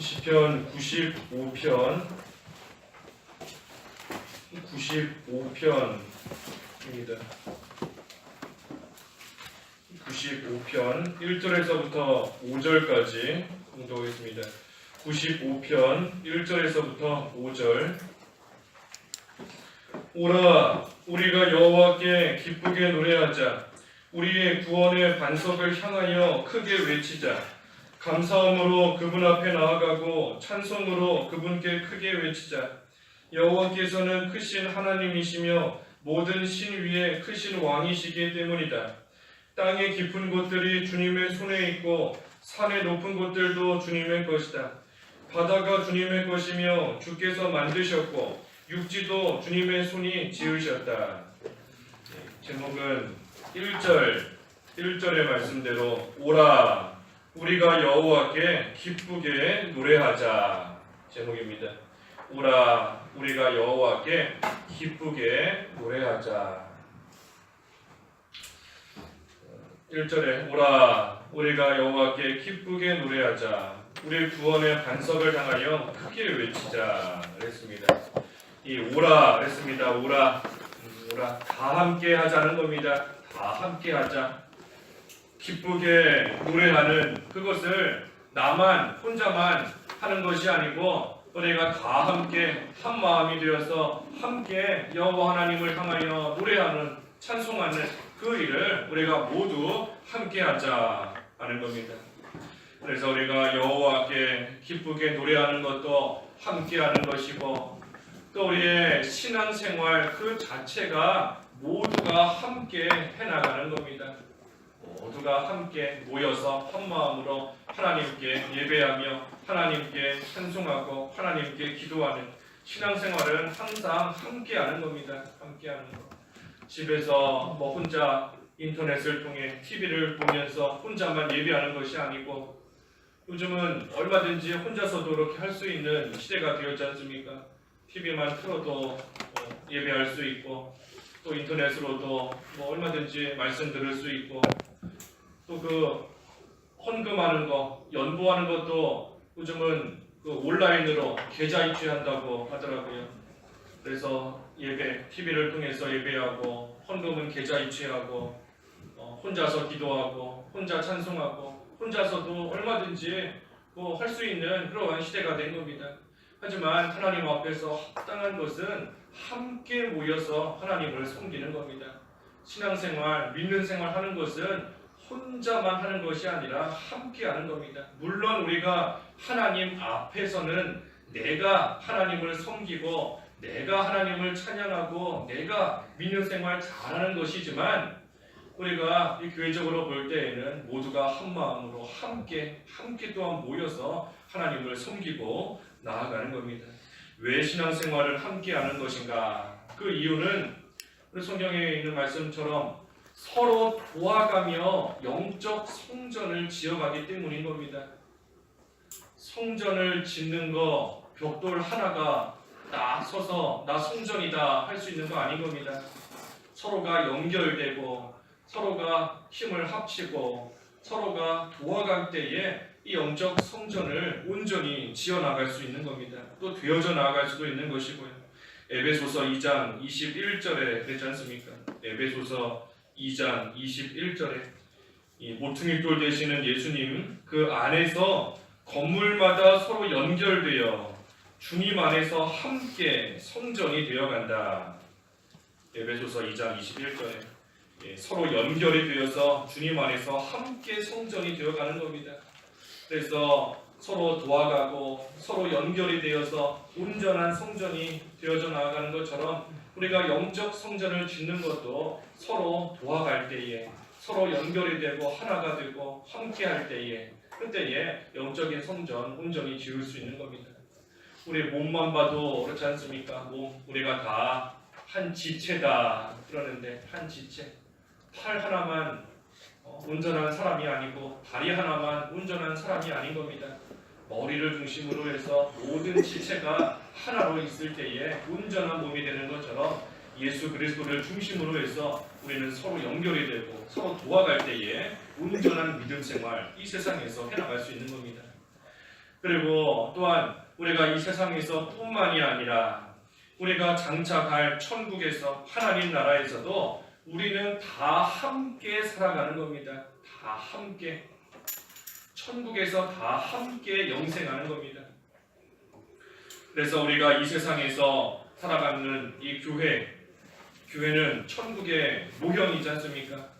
시편 95편 95편입니다. 95편 1절에서부터 5절까지 공독하겠습니다. 95편 1절에서부터 5절 오라 우리가 여호와께 기쁘게 노래하자 우리의 구원의 반석을 향하여 크게 외치자 감사함으로 그분 앞에 나아가고 찬송으로 그분께 크게 외치자. 여호와께서는 크신 하나님이시며 모든 신 위에 크신 왕이시기 때문이다. 땅의 깊은 곳들이 주님의 손에 있고 산의 높은 곳들도 주님의 것이다. 바다가 주님의 것이며 주께서 만드셨고 육지도 주님의 손이 지으셨다. 제목은 1절 1절의 말씀대로 오라 우리가 여호와께 기쁘게 노래하자 제목입니다. 오라 우리가 여호와께 기쁘게 노래하자. 1절에 오라 우리가 여호와께 기쁘게 노래하자 우리 구원의 반석을 향하여 크게 외치자 그랬습니다. 이 오라 그랬습니다. 오라 음, 오라 다 함께 하자는 겁니다. 다 함께 하자. 기쁘게 노래하는 그것을 나만 혼자만 하는 것이 아니고 우리가 다 함께 한 마음이 되어서 함께 여호와 하나님을 향하여 노래하는 찬송하는 그 일을 우리가 모두 함께 하자 하는 겁니다. 그래서 우리가 여호와께 기쁘게 노래하는 것도 함께 하는 것이고 또 우리의 신앙생활 그 자체가 모두가 함께 해나가는 겁니다. 모두가 함께 모여서 한 마음으로 하나님께 예배하며 하나님께 찬송하고 하나님께 기도하는 신앙생활은 항상 함께하는 겁니다. 함께하는 것. 집에서 뭐 혼자 인터넷을 통해 TV를 보면서 혼자만 예배하는 것이 아니고 요즘은 얼마든지 혼자서도 이렇게 할 수 있는 시대가 되었지 않습니까? TV만 틀어도 어, 예배할 수 있고 또 인터넷으로도 뭐 얼마든지 말씀 들을 수 있고 또 그 헌금하는 거 연보하는 것도 요즘은 그 온라인으로 계좌 이체한다고 하더라고요. 그래서 예배 TV를 통해서 예배하고 헌금은 계좌 이체하고 어, 혼자서 기도하고 혼자 찬송하고 혼자서도 얼마든지 뭐 할 수 있는 그러한 시대가 된 겁니다. 하지만 하나님 앞에서 합당한 것은 함께 모여서 하나님을 섬기는 겁니다. 신앙생활, 믿는 생활 하는 것은 혼자만 하는 것이 아니라 함께 하는 겁니다. 물론 우리가 하나님 앞에서는 내가 하나님을 섬기고 내가 하나님을 찬양하고 내가 믿는 생활 잘하는 것이지만 우리가 이 교회적으로 볼 때에는 모두가 한 마음으로 함께 함께 또한 모여서 하나님을 섬기고 나아가는 겁니다. 왜 신앙생활을 함께 하는 것인가? 그 이유는 우리 성경에 있는 말씀처럼 서로 도와가며 영적 성전을 지어가기 때문인 겁니다. 성전을 짓는 거 벽돌 하나가 딱 서서 나 성전이다 할 수 있는 거 아닌 겁니다. 서로가 연결되고 서로가 힘을 합치고 서로가 도와갈 때에 이 영적 성전을 온전히 지어 나갈 수 있는 겁니다. 또 되어져 나갈 수도 있는 것이고요. 에베소서 2장 21절에 그랬지 않습니까? 에베소서 2장 21절에 이 모퉁이 돌 되시는 예수님 그 안에서 건물마다 서로 연결되어 주님 안에서 함께 성전이 되어 간다. 에베소서 2장 21절에 예, 서로 연결이 되어서 주님 안에서 함께 성전이 되어 가는 겁니다. 그래서 서로 도와가고 서로 연결이 되어서 온전한 성전이 되어져 나아가는 것처럼 우리가 영적 성전을 짓는 것도 서로 도와갈 때에 서로 연결이 되고 하나가 되고 함께 할 때에 그때에 영적인 성전 온전히 지을 수 있는 겁니다. 우리 몸만 봐도 그렇지 않습니까? 몸 우리가 다 한 지체다 그러는데 한 지체 팔 하나만 어, 온전한 사람이 아니고 다리 하나만 온전한 사람이 아닌 겁니다. 머리를 중심으로 해서 모든 지체가 하나로 있을 때에 온전한 몸이 되는 것처럼 예수 그리스도를 중심으로 해서 우리는 서로 연결이 되고 서로 도와갈 때에 온전한 믿음 생활 이 세상에서 해나갈 수 있는 겁니다. 그리고 또한 우리가 이 세상에서 뿐만이 아니라 우리가 장차 갈 천국에서 하나님 나라에서도 우리는 다 함께 살아가는 겁니다. 다 함께. 천국에서 다 함께 영생하는 겁니다. 그래서 우리가 이 세상에서 살아가는 이 교회, 교회는 천국의 모형이지 않습니까?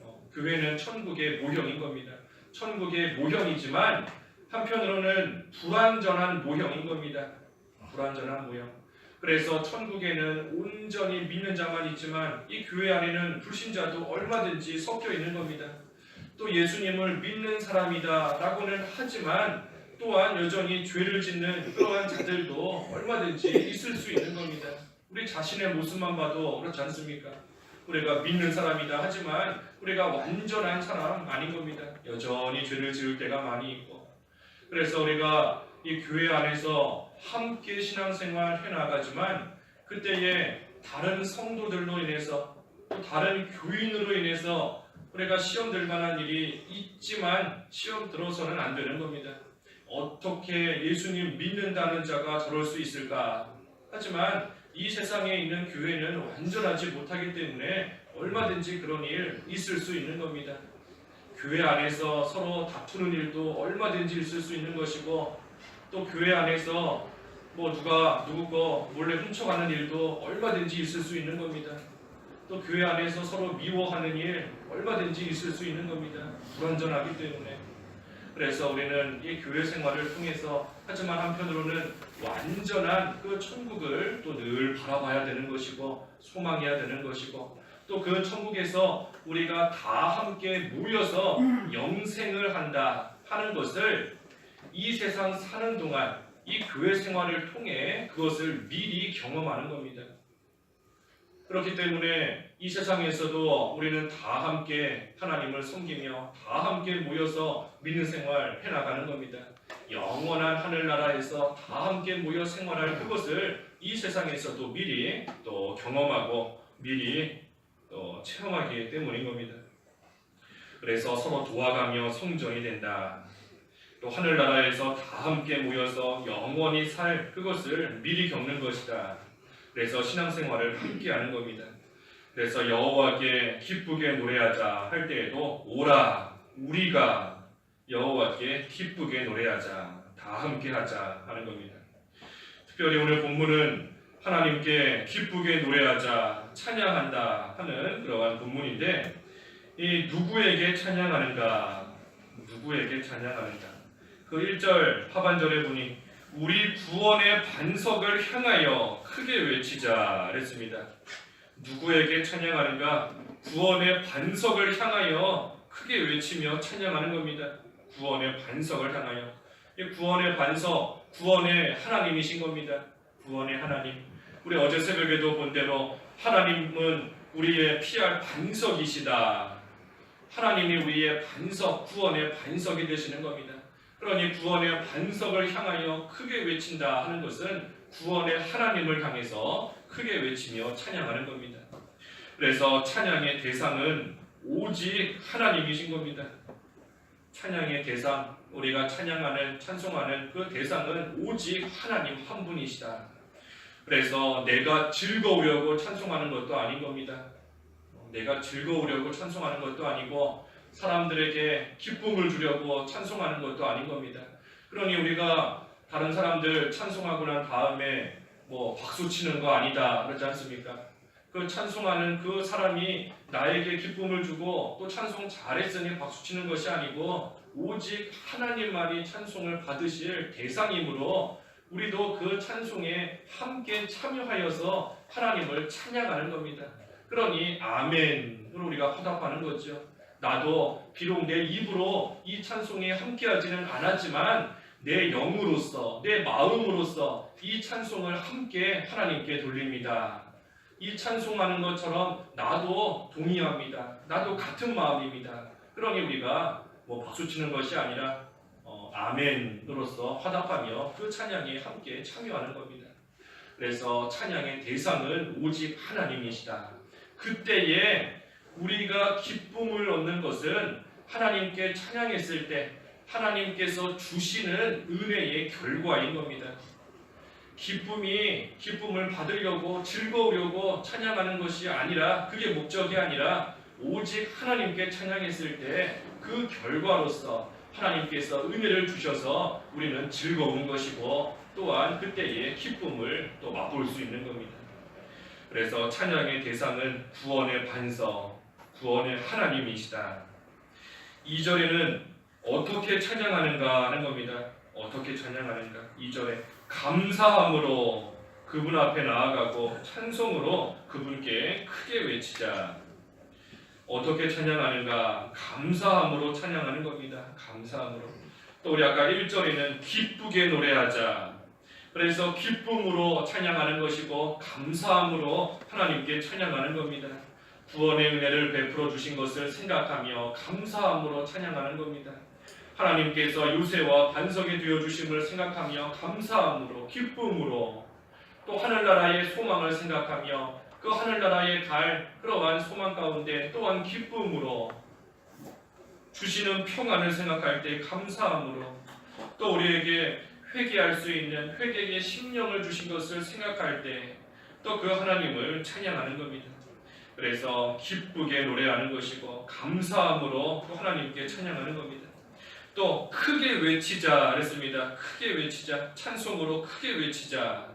어, 교회는 천국의 모형인 겁니다. 천국의 모형이지만 한편으로는 불완전한 모형인 겁니다. 불완전한 모형. 그래서 천국에는 온전히 믿는 자만 있지만 이 교회 안에는 불신자도 얼마든지 섞여 있는 겁니다. 또 예수님을 믿는 사람이다 라고는 하지만 또한 여전히 죄를 짓는 그러한 자들도 얼마든지 있을 수 있는 겁니다. 우리 자신의 모습만 봐도 그렇지 않습니까? 우리가 믿는 사람이다 하지만 우리가 완전한 사람 아닌 겁니다. 여전히 죄를 지을 때가 많이 있고 그래서 우리가 이 교회 안에서 함께 신앙생활 해나가지만 그때에 다른 성도들로 인해서 또 다른 교인으로 인해서 우리가 시험 들 만한 일이 있지만 시험 들어서는 안 되는 겁니다. 어떻게 예수님 믿는다는 자가 저럴 수 있을까? 하지만 이 세상에 있는 교회는 완전하지 못하기 때문에 얼마든지 그런 일 있을 수 있는 겁니다. 교회 안에서 서로 다투는 일도 얼마든지 있을 수 있는 것이고 또 교회 안에서 뭐 누가 누구 거 몰래 훔쳐가는 일도 얼마든지 있을 수 있는 겁니다. 또 교회 안에서 서로 미워하는 일 얼마든지 있을 수 있는 겁니다. 불완전하기 때문에. 그래서 우리는 이 교회 생활을 통해서 하지만 한편으로는 완전한 그 천국을 또 늘 바라봐야 되는 것이고 소망해야 되는 것이고 또 그 천국에서 우리가 다 함께 모여서 영생을 한다 하는 것을 이 세상 사는 동안 이 교회 생활을 통해 그것을 미리 경험하는 겁니다. 그렇기 때문에 이 세상에서도 우리는 다 함께 하나님을 섬기며 다 함께 모여서 믿는 생활 해나가는 겁니다. 영원한 하늘나라에서 다 함께 모여 생활할 그것을 이 세상에서도 미리 또 경험하고 미리 또 체험하기 때문인 겁니다. 그래서 서로 도와가며 성전이 된다. 또 하늘나라에서 다 함께 모여서 영원히 살 그것을 미리 겪는 것이다. 그래서 신앙생활을 함께 하는 겁니다. 그래서 여호와께 기쁘게 노래하자 할 때에도 오라 우리가 여호와께 기쁘게 노래하자 다 함께 하자 하는 겁니다. 특별히 오늘 본문은 하나님께 기쁘게 노래하자 찬양한다 하는 그러한 본문인데 이 누구에게 찬양하는가 누구에게 찬양하는가 그 1절 하반절에 보니 우리 구원의 반석을 향하여 크게 외치자 그랬습니다. 누구에게 찬양하는가? 구원의 반석을 향하여 크게 외치며 찬양하는 겁니다. 구원의 반석을 향하여. 이 구원의 반석, 구원의 하나님이신 겁니다. 구원의 하나님. 우리 어제 새벽에도 본 대로 하나님은 우리의 피할 반석이시다. 하나님이 우리의 반석, 구원의 반석이 되시는 겁니다. 그러니 구원의 반석을 향하여 크게 외친다 하는 것은 구원의 하나님을 향해서 크게 외치며 찬양하는 겁니다. 그래서 찬양의 대상은 오직 하나님이신 겁니다. 찬양의 대상, 우리가 찬양하는, 찬송하는 그 대상은 오직 하나님 한 분이시다. 그래서 내가 즐거우려고 찬송하는 것도 아닌 겁니다. 내가 즐거우려고 찬송하는 것도 아니고 사람들에게 기쁨을 주려고 찬송하는 것도 아닌 겁니다. 그러니 우리가 다른 사람들 찬송하고 난 다음에 뭐 박수 치는 거 아니다 그러지 않습니까? 그 찬송하는 그 사람이 나에게 기쁨을 주고 또 찬송 잘했으니 박수 치는 것이 아니고 오직 하나님만이 찬송을 받으실 대상이므로 우리도 그 찬송에 함께 참여하여서 하나님을 찬양하는 겁니다. 그러니 아멘으로 우리가 화답하는 거죠. 나도 비록 내 입으로 이 찬송에 함께하지는 않았지만 내 영으로서 내 마음으로서 이 찬송을 함께 하나님께 돌립니다. 이 찬송하는 것처럼 나도 동의합니다. 나도 같은 마음입니다. 그러니 우리가 뭐 박수 치는 것이 아니라 어, 아멘으로서 화답하며 그 찬양에 함께 참여하는 겁니다. 그래서 찬양의 대상은 오직 하나님이시다. 그때에 우리가 기쁨을 얻는 것은 하나님께 찬양했을 때 하나님께서 주시는 은혜의 결과인 겁니다. 기쁨이 기쁨을 받으려고 즐거우려고 찬양하는 것이 아니라 그게 목적이 아니라 오직 하나님께 찬양했을 때 그 결과로서 하나님께서 은혜를 주셔서 우리는 즐거운 것이고 또한 그때의 기쁨을 또 맛볼 수 있는 겁니다. 그래서 찬양의 대상은 구원의 반석, 구원의 하나님이시다. 2절에는 어떻게 찬양하는가 하는 겁니다. 어떻게 찬양하는가? 2절에 감사함으로 그분 앞에 나아가고 찬송으로 그분께 크게 외치자. 어떻게 찬양하는가? 감사함으로 찬양하는 겁니다. 감사함으로. 또 우리 아까 1절에는 기쁘게 노래하자. 그래서 기쁨으로 찬양하는 것이고 감사함으로 하나님께 찬양하는 겁니다. 구원의 은혜를 베풀어 주신 것을 생각하며 감사함으로 찬양하는 겁니다. 하나님께서 요새와 반석이 되어 주심을 생각하며 감사함으로 기쁨으로 또 하늘나라의 소망을 생각하며 그 하늘나라에 갈 그러한 소망 가운데 또한 기쁨으로 주시는 평안을 생각할 때 감사함으로 또 우리에게 회개할 수 있는 회개의 심령을 주신 것을 생각할 때 또 그 하나님을 찬양하는 겁니다. 그래서 기쁘게 노래하는 것이고 감사함으로 또 하나님께 찬양하는 겁니다. 또 크게 외치자 그랬습니다. 크게 외치자 찬송으로 크게 외치자.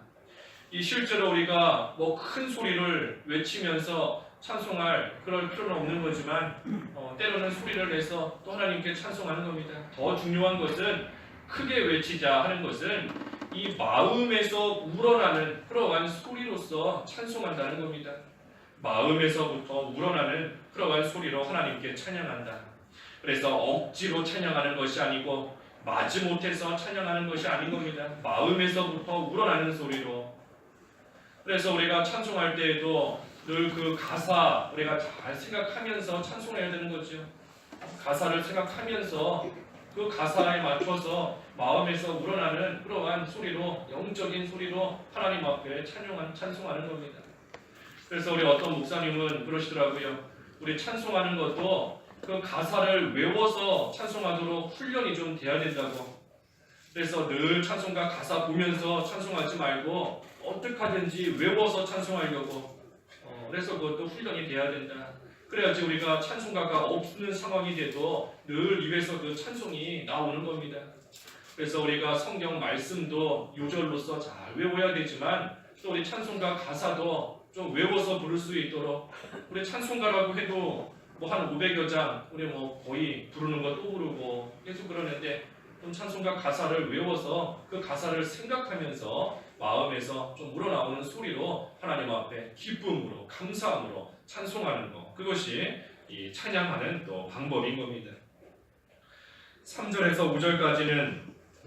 이 실제로 우리가 뭐 큰 소리를 외치면서 찬송할 그럴 필요는 없는 거지만 어, 때로는 소리를 내서 또 하나님께 찬송하는 겁니다. 더 중요한 것은 크게 외치자 하는 것은 이 마음에서 우러나는 그러한 소리로서 찬송한다는 겁니다. 마음에서부터 우러나는 그러한 소리로 하나님께 찬양한다. 그래서 억지로 찬양하는 것이 아니고 마지못해서 찬양하는 것이 아닌 겁니다. 마음에서부터 우러나는 소리로. 그래서 우리가 찬송할 때에도 늘 그 가사 우리가 잘 생각하면서 찬송해야 되는 거죠. 가사를 생각하면서 그 가사에 맞춰서 마음에서 우러나는 그러한 소리로 영적인 소리로 하나님 앞에 찬송하는 찬송하는 겁니다. 그래서 우리 어떤 목사님은 그러시더라고요. 우리 찬송하는 것도 그 가사를 외워서 찬송하도록 훈련이 좀 돼야 된다고. 그래서 늘 찬송가 가사 보면서 찬송하지 말고 어떻게 하든지 외워서 찬송하려고. 어, 그래서 그것도 훈련이 돼야 된다. 그래야지 우리가 찬송가가 없는 상황이 돼도 늘 입에서 그 찬송이 나오는 겁니다. 그래서 우리가 성경 말씀도 요절로서 잘 외워야 되지만 또 우리 찬송가 가사도 좀 외워서 부를 수 있도록 우리 찬송가라고 해도 뭐 한 500여 장 우리 뭐 거의 부르는 거 또 부르고 계속 그러는데 좀 찬송가 가사를 외워서 그 가사를 생각하면서 마음에서 좀 우러나오는 소리로 하나님 앞에 기쁨으로 감사함으로 찬송하는 것 그것이 이 찬양하는 또 방법인 겁니다. 3절에서 5절까지는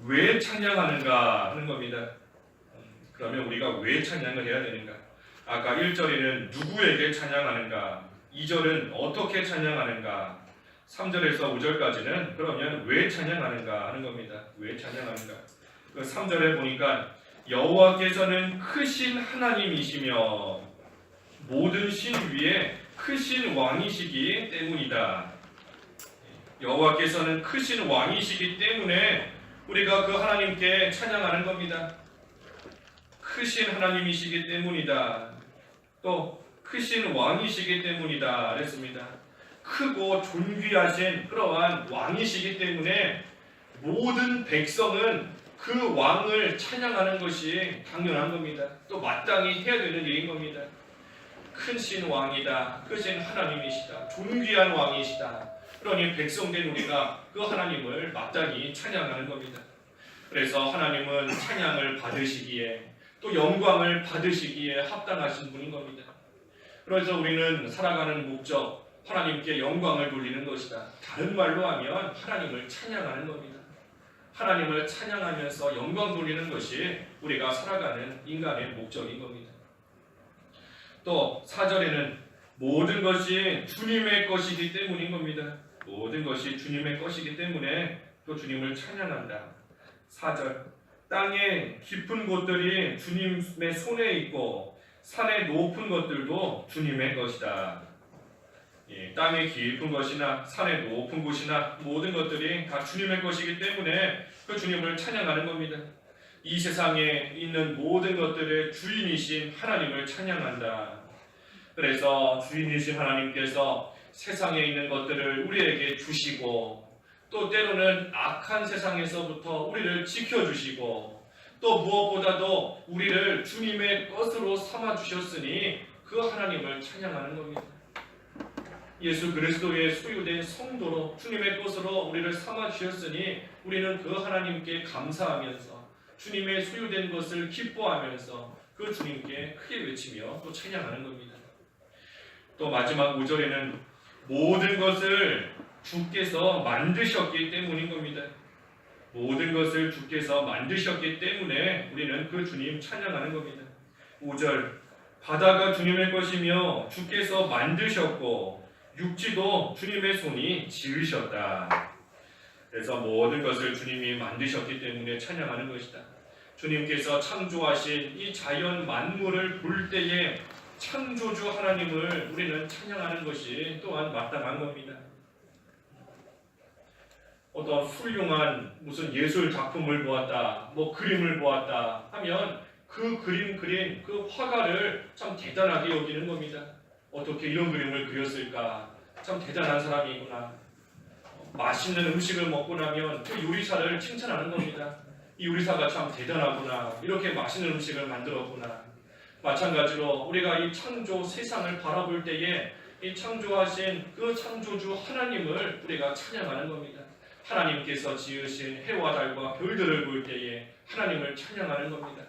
왜 찬양하는가 하는 겁니다. 음, 그러면 우리가 왜 찬양을 해야 되는가? 아까 1절에는 누구에게 찬양하는가? 2절은 어떻게 찬양하는가? 3절에서 5절까지는 그러면 왜 찬양하는가 하는 겁니다. 왜 찬양하는가? 그 3절에 보니까 여호와께서는 크신 하나님이시며 모든 신 위에 크신 왕이시기 때문이다. 여호와께서는 크신 왕이시기 때문에 우리가 그 하나님께 찬양하는 겁니다. 크신 하나님이시기 때문이다. 또 크신 왕이시기 때문이다. 그랬습니다. 크고 존귀하신 그러한 왕이시기 때문에 모든 백성은 그 왕을 찬양하는 것이 당연한 겁니다. 또 마땅히 해야 되는 일인 겁니다. 큰 신 왕이다. 크신 하나님이시다. 존귀한 왕이시다. 그러니 백성된 우리가 그 하나님을 마땅히 찬양하는 겁니다. 그래서 하나님은 찬양을 받으시기에 또 영광을 받으시기에 합당하신 분인 겁니다. 그래서 우리는 살아가는 목적, 하나님께 영광을 돌리는 것이다. 다른 말로 하면 하나님을 찬양하는 겁니다. 하나님을 찬양하면서 영광 돌리는 것이 우리가 살아가는 인간의 목적인 겁니다. 또 4절에는 모든 것이 주님의 것이기 때문인 겁니다. 모든 것이 주님의 것이기 때문에 또 주님을 찬양한다. 4절 땅의 깊은 곳들이 주님의 손에 있고 산의 높은 것들도 주님의 것이다. 예, 땅의 깊은 것이나 산의 높은 곳이나 모든 것들이 다 주님의 것이기 때문에 그 주님을 찬양하는 겁니다. 이 세상에 있는 모든 것들의 주인이신 하나님을 찬양한다. 그래서 주인이신 하나님께서 세상에 있는 것들을 우리에게 주시고 또 때로는 악한 세상에서부터 우리를 지켜주시고 또 무엇보다도 우리를 주님의 것으로 삼아 주셨으니 그 하나님을 찬양하는 겁니다. 예수 그리스도의 소유된 성도로 주님의 것으로 우리를 삼아 주셨으니 우리는 그 하나님께 감사하면서 주님의 소유된 것을 기뻐하면서 그 주님께 크게 외치며 또 찬양하는 겁니다. 또 마지막 5절에는 모든 것을 주께서 만드셨기 때문인 겁니다. 모든 것을 주께서 만드셨기 때문에 우리는 그 주님 찬양하는 겁니다. 5절 바다가 주님의 것이며 주께서 만드셨고 육지도 주님의 손이 지으셨다. 그래서 모든 것을 주님이 만드셨기 때문에 찬양하는 것이다. 주님께서 창조하신 이 자연 만물을 볼 때에 창조주 하나님을 우리는 찬양하는 것이 또한 마땅한 겁니다. 어떤 훌륭한 무슨 예술 작품을 보았다, 뭐 그림을 보았다 하면 그 그림 그린 그 화가를 참 대단하게 여기는 겁니다. 어떻게 이런 그림을 그렸을까? 참 대단한 사람이구나. 맛있는 음식을 먹고 나면 그 요리사를 칭찬하는 겁니다. 이 요리사가 참 대단하구나. 이렇게 맛있는 음식을 만들었구나. 마찬가지로 우리가 이 창조 세상을 바라볼 때에 이 창조하신 그 창조주 하나님을 우리가 찬양하는 겁니다. 하나님께서 지으신 해와 달과 별들을 볼 때에 하나님을 찬양하는 겁니다.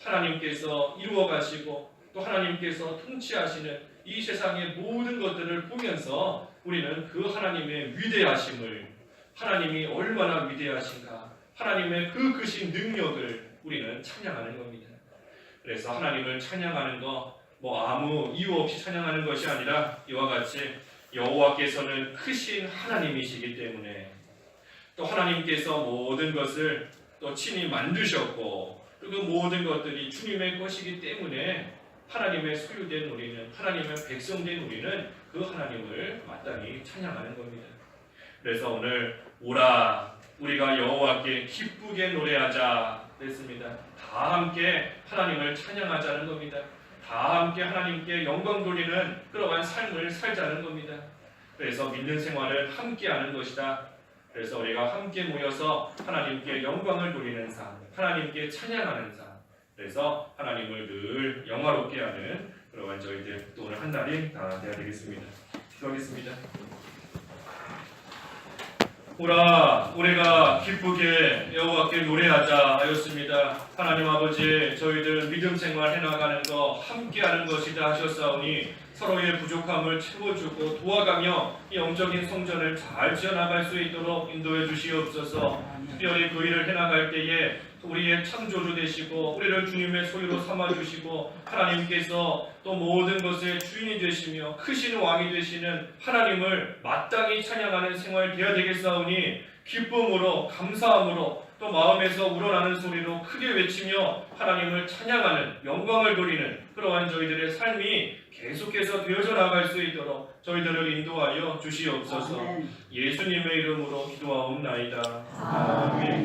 하나님께서 이루어 가시고 또 하나님께서 통치하시는 이 세상의 모든 것들을 보면서 우리는 그 하나님의 위대하심을 하나님이 얼마나 위대하신가 하나님의 그 크신 능력을 우리는 찬양하는 겁니다. 그래서 하나님을 찬양하는 거 뭐 아무 이유 없이 찬양하는 것이 아니라 이와 같이 여호와께서는 크신 하나님이시기 때문에 또 하나님께서 모든 것을 또 친히 만드셨고 그 모든 것들이 주님의 것이기 때문에 하나님의 소유된 우리는 하나님의 백성된 우리는 그 하나님을 마땅히 찬양하는 겁니다. 그래서 오늘 오라 우리가 여호와께 기쁘게 노래하자 그랬습니다. 다 함께 하나님을 찬양하자는 겁니다. 다 함께 하나님께 영광 돌리는 그러한 삶을 살자는 겁니다. 그래서 믿는 생활을 함께 하는 것이다. 그래서 우리가 함께 모여서 하나님께 영광을 돌리는 삶, 하나님께 찬양하는 삶, 그래서 하나님을 늘 영화롭게 하는 그러한 저희들 또 오늘 한 날이 다 되어야 되겠습니다. 기도하겠습니다. 오라 우리가 기쁘게 여호와께 노래하자 하였습니다. 하나님 아버지 저희들 믿음 생활 해나가는 거 함께하는 것이다 하셨사오니 서로의 부족함을 채워주고 도와가며 이 영적인 성전을 잘 지어나갈 수 있도록 인도해 주시옵소서. 특별히 그 일을 해나갈 때에 우리의 창조주 되시고 우리를 주님의 소유로 삼아 주시고 하나님께서 또 모든 것의 주인이 되시며 크신 왕이 되시는 하나님을 마땅히 찬양하는 생활 되어야 되겠사오니 기쁨으로 감사함으로 또 마음에서 우러나는 소리로 크게 외치며 하나님을 찬양하는 영광을 돌리는 그러한 저희들의 삶이 계속해서 되어져 나갈 수 있도록 저희들을 인도하여 주시옵소서. 예수님의 이름으로 기도하옵나이다. 아멘.